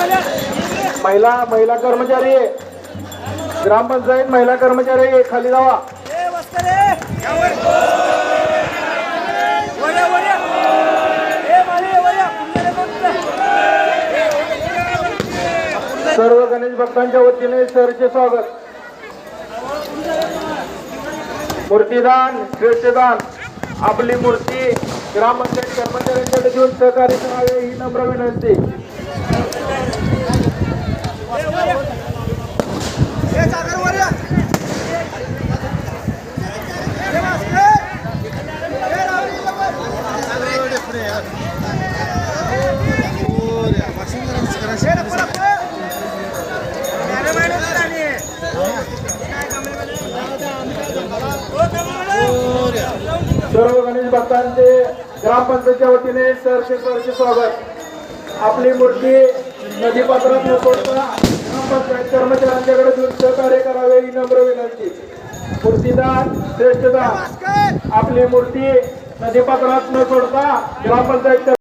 महिला महिला कर्मचारी. ग्रामपंचायत महिला कर्मचारी खाली जावा. सर्व गणेश भक्तांच्या वतीने सरचे स्वागत. मूर्तीदान श्रेष्ठदान आपली मूर्ती ग्रामपंचायत कर्मचाऱ्यांकडे देऊन सहकार्य करावे ही नम्र विनंती. सर्व गणेश भक्तांचे ग्रामपंचायतच्या वतीने सरचे सरचे स्वागत. आपली मूर्ती नदी पात्रात न सोडता ग्रामपंचायत कर्मचाऱ्यांच्याकडे देऊन सहकार्य करावे ही नम्र विनंती. मूर्तीदान श्रेष्ठदान आपली मूर्ती नदी पात्रात न सोडता ग्रामपंचायत